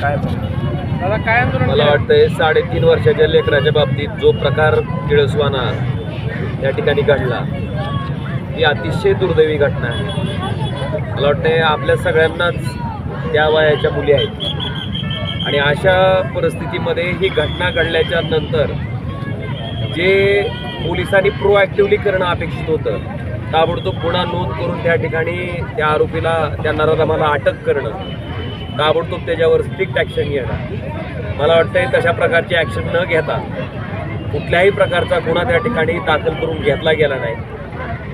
काय दादा काय आंदोलन मला? वाटतंय साडेतीन वर्षाच्या लेकराच्या बाबतीत जो प्रकार किळसवाना या ठिकाणी घडला ही अतिशय दुर्दैवी घटना आहे. मला वाटतंय आपल्या सगळ्यांनाच त्या वयाच्या मुली आहेत. आणि अशा परिस्थितीमध्ये ही घटना घडल्याच्या नंतर जे पोलिसांनी प्रोॲक्टिव्हली करणं अपेक्षित होतं ताबडतोब गुन्हा नोंद करून त्या ठिकाणी त्या आरोपीला त्या नराधमाला अटक करणं ताबडतोब त्याच्यावर स्ट्रिक्ट ॲक्शन घेणं मला वाटतंय तशा प्रकारची ॲक्शन न घेता कुठल्याही प्रकारचा गुन्हा त्या ठिकाणी दाखल करून घेतला गेला नाही.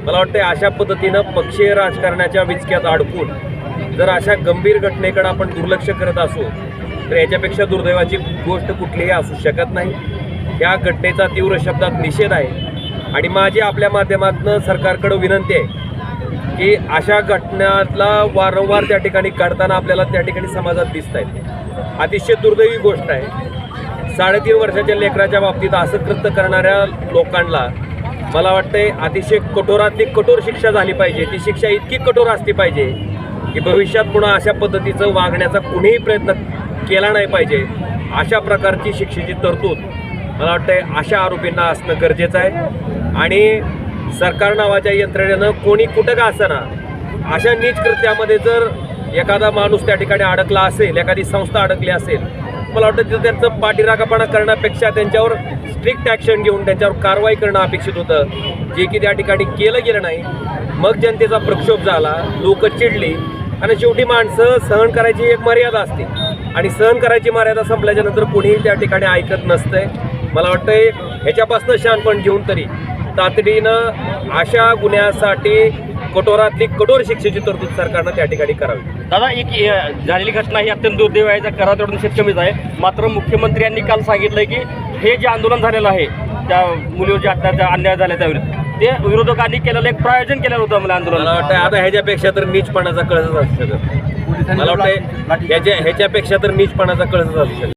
मला वाटतंय अशा पद्धतीनं पक्षीय राजकारणाच्या विचक्यात अडकून जर अशा गंभीर घटनेकडे आपण दुर्लक्ष करत असू तर याच्यापेक्षा दुर्दैवाची गोष्ट कुठलीही असू शकत नाही. या घटनेचा तीव्र शब्दात निषेध आहे. आणि माझी आपल्या माध्यमातून सरकारकडं विनंती आहे की अशा घटनातला वारंवार त्या ठिकाणी काढताना आपल्याला त्या ठिकाणी समाजात दिसत आहेत अतिशय दुर्दैवी गोष्ट आहे. साडेतीन वर्षाच्या लेकराच्या बाबतीत असं कृत्य करणाऱ्या लोकांना मला वाटतंय अतिशय कठोरातली कठोर शिक्षा झाली पाहिजे. ती शिक्षा इतकी कठोर असली पाहिजे की भविष्यात पुन्हा अशा पद्धतीचं वागण्याचा कुणीही प्रयत्न केला नाही पाहिजे. अशा प्रकारची शिक्षेची तरतूद मला वाटतंय अशा आरोपींना असणं गरजेचं आहे. आणि सरकार नावाच्या यंत्रणेनं कोणी कुठं का असना अशा नीच कृत्यामध्ये जर एखादा माणूस त्या ठिकाणी अडकला असेल एखादी संस्था अडकली असेल मला वाटतं तिथं त्यांचं पाठीराखापणा करण्यापेक्षा त्यांच्यावर स्ट्रिक्ट ॲक्शन घेऊन त्यांच्यावर कारवाई करणं अपेक्षित होतं. जे की त्या ठिकाणी केलं गेलं नाही. मग जनतेचा प्रक्षोभ झाला लोक चिडली आणि शेवटी माणसं सहन करायची एक मर्यादा असते. आणि सहन करायची मर्यादा संपल्याच्या नंतर कोणीही त्या ठिकाणी ऐकत नसतंय. मला वाटतंय ह्याच्यापासून शहाणपण घेऊन तरी तातडीनं अशा गुन्ह्यासाठी कठोरातली कठोर शिक्षेची तरतूद सरकारनं त्या ठिकाणी करावी. दादा एक झालेली घटना ही अत्यंत दुर्दैव आहे करा तेवढं निषेध कमीच आहे. मात्र मुख्यमंत्र्यांनी काल सांगितलंय की हे जे आंदोलन झालेलं आहे त्या मुलीवर जे अत्याचार अन्याय झाला त्याविरुद्ध ते विरोधकांनी केलेलं एक प्रायोजन केलेलं होतं मला आंदोलन. आता ह्याच्यापेक्षा तर नीचपणाचा कळसच असू शकत. मला वाटतं ह्याच्या ह्याच्यापेक्षा तर नीचपणाचा कळसच असू शकत.